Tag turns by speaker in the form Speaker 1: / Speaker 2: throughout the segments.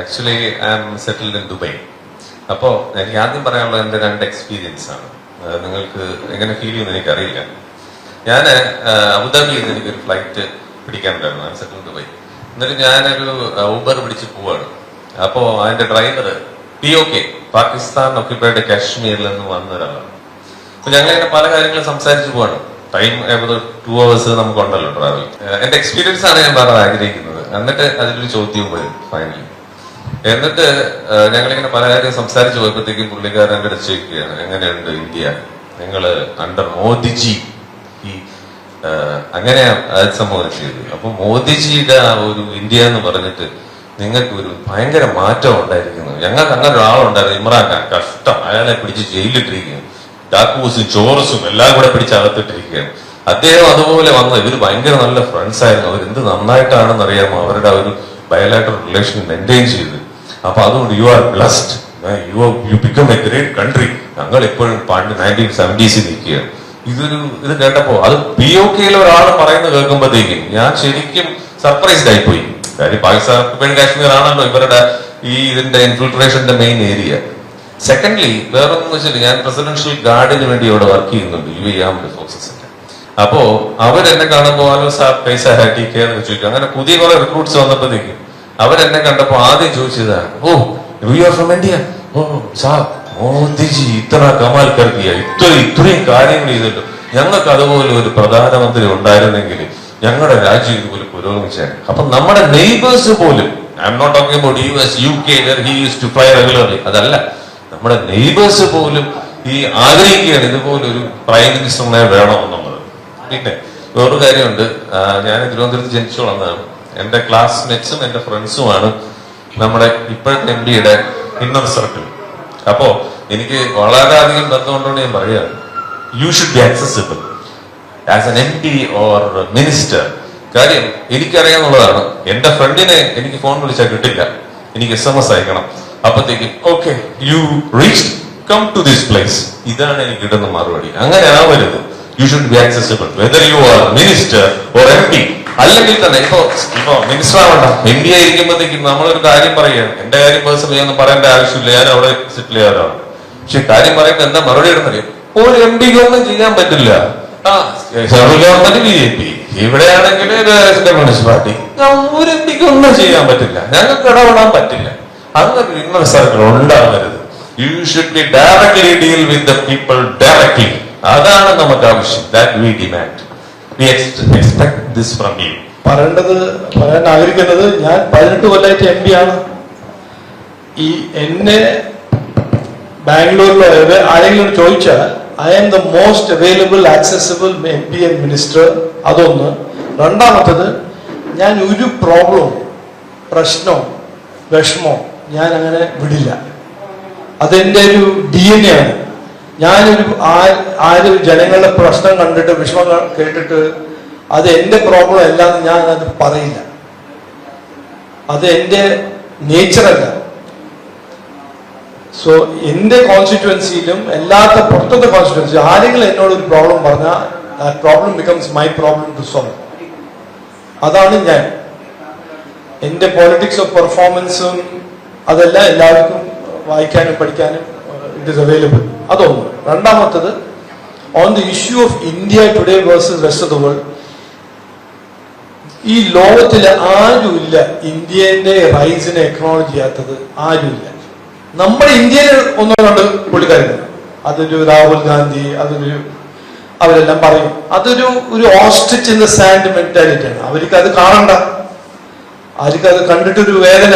Speaker 1: Actually I am settled in Dubai അപ്പോ എനിക്ക് ആദ്യം പറയാനുള്ള എന്റെ രണ്ട് എക്സ്പീരിയൻസ് ആണ്. നിങ്ങൾക്ക് എങ്ങനെ ഫീൽ ചെയ്യുമെന്ന് എനിക്കറിയില്ല. ഞാൻ അബുദാബിയിൽ നിന്ന് എനിക്കൊരു ഫ്ലൈറ്റ് പിടിക്കാൻ പിടിക്കാനുണ്ടായിരുന്നു സെറ്റിൽ ദുബൈ എന്നിട്ട് ഞാനൊരു ഊബർ പിടിച്ച് പോവാണ്. അപ്പോ അതിന്റെ driver P O K Pakistan occupied കാശ്മീരിൽ നിന്ന് വന്ന ഒരാളാണ്. അപ്പൊ ഞങ്ങൾ ഇങ്ങനെ പല കാര്യങ്ങളും സംസാരിച്ചു പോവാണ്. ടൈം ഏകദേശം ടു അവേഴ്സ് നമുക്കുണ്ടല്ലോ ട്രാവൽ എന്റെ എക്സ്പീരിയൻസ് ആണ് ഞാൻ പറയാൻ ആഗ്രഹിക്കുന്നത്. എന്നിട്ട് അതിലൊരു ചോദ്യവും വരും ഫൈനലി എന്നിട്ട് ഞങ്ങളിങ്ങനെ പല കാര്യം സംസാരിച്ചു പോയപ്പോഴത്തേക്കും പുള്ളിക്കാരൻ എന്റെ അടുത്ത് ചോദിക്കുകയാണ് എങ്ങനെയുണ്ട് ഇന്ത്യ? നിങ്ങൾ അണ്ടർ മോദിജി ഈ അങ്ങനെ അങ്ങനെയാ അത് സംഭവിച്ചത് അപ്പൊ മോദിജിയുടെ ആ ഒരു ഇന്ത്യ എന്ന് പറഞ്ഞിട്ട് നിങ്ങൾക്ക് ഒരു ഭയങ്കര മാറ്റം ഉണ്ടായിരിക്കുന്നു. ഞങ്ങൾക്ക് അങ്ങനെ ഒരാളുണ്ടായിരുന്നു ഇമ്രാൻ ഖാൻ. കഷ്ടം. അയാളെ പിടിച്ച് ജയിലിട്ടിരിക്കുകയാണ് ഡാക്കൂസും ചോറസും എല്ലാം കൂടെ പിടിച്ച് അകത്തിട്ടിരിക്കുകയാണ്. അദ്ദേഹം അതുപോലെ വന്ന. ഇവർ ഭയങ്കര നല്ല ഫ്രണ്ട്സ് ആയിരുന്നു. അവരെന്ത് എന്ത് നന്നായിട്ടാണെന്ന് അറിയാമോ അവരുടെ ഒരു ബയലാറ്റർ റിലേഷൻ മെയിന്റെയിൻ ചെയ്ത്. അപ്പൊ അതുകൊണ്ട് you are blessed you you become a great country ഞങ്ങൾ എപ്പോഴും പണ്ട് നയന്റീൻ സെവന്റീസിൽ നിൽക്കുകയാണ്. ഇതൊരു ഇത് കേട്ടപ്പോ അത് പി ഒ കെയിൽ ഒരാൾ പറയുന്നത് കേൾക്കുമ്പോഴത്തേക്കും ഞാൻ ശരിക്കും സർപ്രൈസ്ഡ് ആയിപ്പോയി. കാര്യം പാകിസ്ഥാൻ ഓക്കുപ്പൈഡ് കാശ്മീർ ആണല്ലോ ഇവരുടെ ഈ ഇതിന്റെ ഇൻഫിൽട്രേഷന്റെ മെയിൻ ഏരിയ സെക്കൻഡ്ലി വേറൊന്നും വെച്ചിട്ട് ഞാൻ പ്രസിഡൻഷ്യൽ ഗാർഡിന് വേണ്ടി ഇവിടെ വർക്ക് ചെയ്യുന്നുണ്ട്. യു എ ആംഡ് അപ്പോ അവരെന്നെ കാണുമ്പോൾ പൈസ ഹാറ്റി കെയർ അങ്ങനെ പുതിയ കുറെ റിക്രൂട്ട്സ് വന്നപ്പോഴത്തേക്കും അവരെന്നെ കണ്ടപ്പോ ആദ്യം ചോദിച്ചതാണ് ഓ you are from India oh sir Modiji ഇത്ര കമാൽ കരുതിയ ഇത്ര ഇത്രയും കാര്യങ്ങൾ ചെയ്തല്ലോ ഞങ്ങൾക്ക് അതുപോലെ ഒരു പ്രധാനമന്ത്രി ഉണ്ടായിരുന്നെങ്കിൽ ഞങ്ങളുടെ രാജ്യം ഇതുപോലെ പുരോഗമിച്ച അപ്പൊ നമ്മുടെ നെയ്ബേഴ്സ് പോലും I'm not talking U S U K to fly regularly അതല്ല. നമ്മുടെ നെയ്ബേഴ്സ് പോലും ഈ ആഗ്രഹിക്കുകയാണ് ഇതുപോലെ ഒരു പ്രൈം മിനിസ്റ്ററിനെ വേണമെന്നുള്ളത് പിന്നെ വേറൊരു കാര്യമുണ്ട് ഞാൻ തിരുവനന്തപുരത്ത് ജനിച്ചു വളർന്നതാണ് എന്റെ ക്ലാസ്മേറ്റ്സും എന്റെ ഫ്രണ്ട്സുമാണ് നമ്മുടെ ഇപ്പോഴത്തെ എം ഡിയുടെ ഇന്നർ സർക്കിൾ അപ്പോ എനിക്ക് വളരെയധികം ബന്ധമുണ്ടോണ്ട് ഞാൻ പറയുകയാണ്. You should be accessible as an M P or minister കാര്യം എനിക്കറിയാന്നുള്ളതാണ് എന്റെ ഫ്രണ്ടിനെ എനിക്ക് ഫോൺ വിളിച്ചാൽ കിട്ടില്ല. എനിക്ക് എസ് എം എസ് അയക്കണം. അപ്പത്തേക്കും okay you reach come to this place ഇതാണ് എനിക്ക് കിട്ടുന്ന മറുപടി. അങ്ങനെ ആവരുത് you should be accessible whether you are minister or M P അല്ലെങ്കിൽ തന്നെ ഇപ്പോ ഇപ്പോ മിനിസ്റ്റർ ആവണ്ട. എം പി ആയിരിക്കുമ്പോഴത്തേക്കും നമ്മളൊരു കാര്യം പറയുകയാണ്. എന്റെ കാര്യം പേഴ്സണലി ഒന്നും പറയേണ്ട ആവശ്യമില്ല. ഞാൻ അവിടെ സെറ്റിൽ ചെയ്യാറാണ് പക്ഷെ കാര്യം പറയുമ്പോൾ എന്താ മറുപടി ഇടുന്നത് ഒരു എം പിക്ക് ഒന്നും ചെയ്യാൻ പറ്റില്ല. ആ central government B J P ഇവിടെയാണെങ്കിൽ കമ്മ്യൂണിസ്റ്റ് പാർട്ടി. ഒരു എം പിക്ക് ഒന്നും ചെയ്യാൻ പറ്റില്ല. ഞങ്ങൾക്ക് ഇടപെടാൻ പറ്റില്ല. അങ്ങനെ ഇന്നർ സർക്കിൾ ഉണ്ടാവരുത്. You should be directly deal with the people directly അതാണ് നമുക്ക് ആവശ്യം. ദാറ്റ് വി ഡിമാൻഡ്
Speaker 2: പറയേണ്ടത് പറയാൻ ആഗ്രഹിക്കുന്നത് ഞാൻ പതിനെട്ട് കൊല്ലമായിട്ട് എം പി ആണ്. ഈ എന്നെ ബാംഗ്ലൂരിലോ ആരെങ്കിലും ചോദിച്ചാൽ I am the most available accessible M P and minister അതൊന്ന്. രണ്ടാമത്തത് ഞാൻ ഒരു പ്രോബ്ലവും പ്രശ്നവും വിഷമോ ഞാൻ അങ്ങനെ വിടില്ല. അതെന്റെ ഒരു ഡി എൻ എ ആണ്. ഞാനൊരു ആര് ജനങ്ങളുടെ പ്രശ്നം കണ്ടിട്ട് വിഷമം കേട്ടിട്ട് അത് എന്റെ പ്രോബ്ലം അല്ല എന്ന് ഞാൻ അത് പറയില്ല. അത് എന്റെ നേച്ചറല്ല സോ എന്റെ കോൺസ്റ്റിറ്റ്യുവൻസിയിലും എല്ലാത്ത പുറത്തത്തെ കോൺസ്റ്റിറ്റുവൻസി ആരെങ്കിലും എന്നോട് ഒരു പ്രോബ്ലം പറഞ്ഞാൽ problem becomes my problem to solve അതാണ് ഞാൻ. എന്റെ പോളിറ്റിക്സ് ഓഫ് പെർഫോമൻസും അതെല്ലാം എല്ലാവർക്കും വായിക്കാനും പഠിക്കാനും ഇറ്റ് ഇസ് അവൈലബിൾ അതൊന്ന്. രണ്ടാമത്തത് on the issue of India today versus rest of the world ഈ ലോകത്തിൽ ആരുമില്ല ഇന്ത്യന്റെ റൈസിനെ എക്നോളജ് ചെയ്യാത്തത് ആരുമില്ല. നമ്മുടെ ഇന്ത്യയിൽ ഒന്നോ രണ്ട് പുള്ളിക്കാരുണ്ട്. അതൊരു രാഹുൽ ഗാന്ധി അതൊരു അവരെല്ലാം പറയും. അതൊരു ഒരു ഓസ്ട്രിച്ച് ഇൻ ദ സാൻഡ് മെന്റാലിറ്റിയാണ് അവർക്ക് അത് കാണണ്ട. അവർക്ക് അത് കണ്ടിട്ടൊരു വേദന.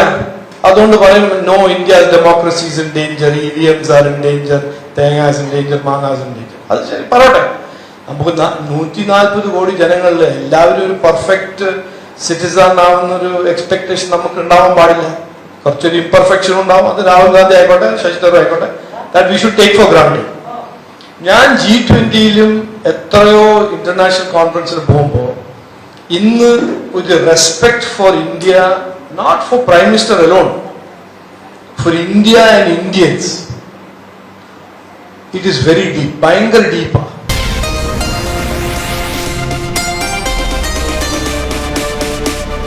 Speaker 2: അതുകൊണ്ട് പറയും no India democracies in danger E V Ms are in danger തേങ്ങാസ് in danger മാങ്ങാസ് ഇൻ ഡേഞ്ചർ അത് ശരി പറയട്ടെ. നമുക്ക് നൂറ്റി നാൽപ്പത് കോടി ജനങ്ങളിൽ എല്ലാവരും ഒരു പെർഫെക്റ്റ് സിറ്റിസൺ ആവുന്ന ഒരു എക്സ്പെക്ടേഷൻ നമുക്ക് ഉണ്ടാവാൻ പാടില്ല. കുറച്ചൊരു ഇംപെർഫെക്ഷൻ ഉണ്ടാവും അത് രാഹുൽ ഗാന്ധി ആയിക്കോട്ടെ ശശി തരൂർ ആയിക്കോട്ടെ that we should take for granted ഞാൻ ജി ട്വന്റിയിലും എത്രയോ ഇന്റർനാഷണൽ കോൺഫറൻസിൽ പോകുമ്പോൾ ഇന്ന് ഒരു respect for India not for Prime Minister alone, for India and Indians. It is very deep, Bhayangar deeper.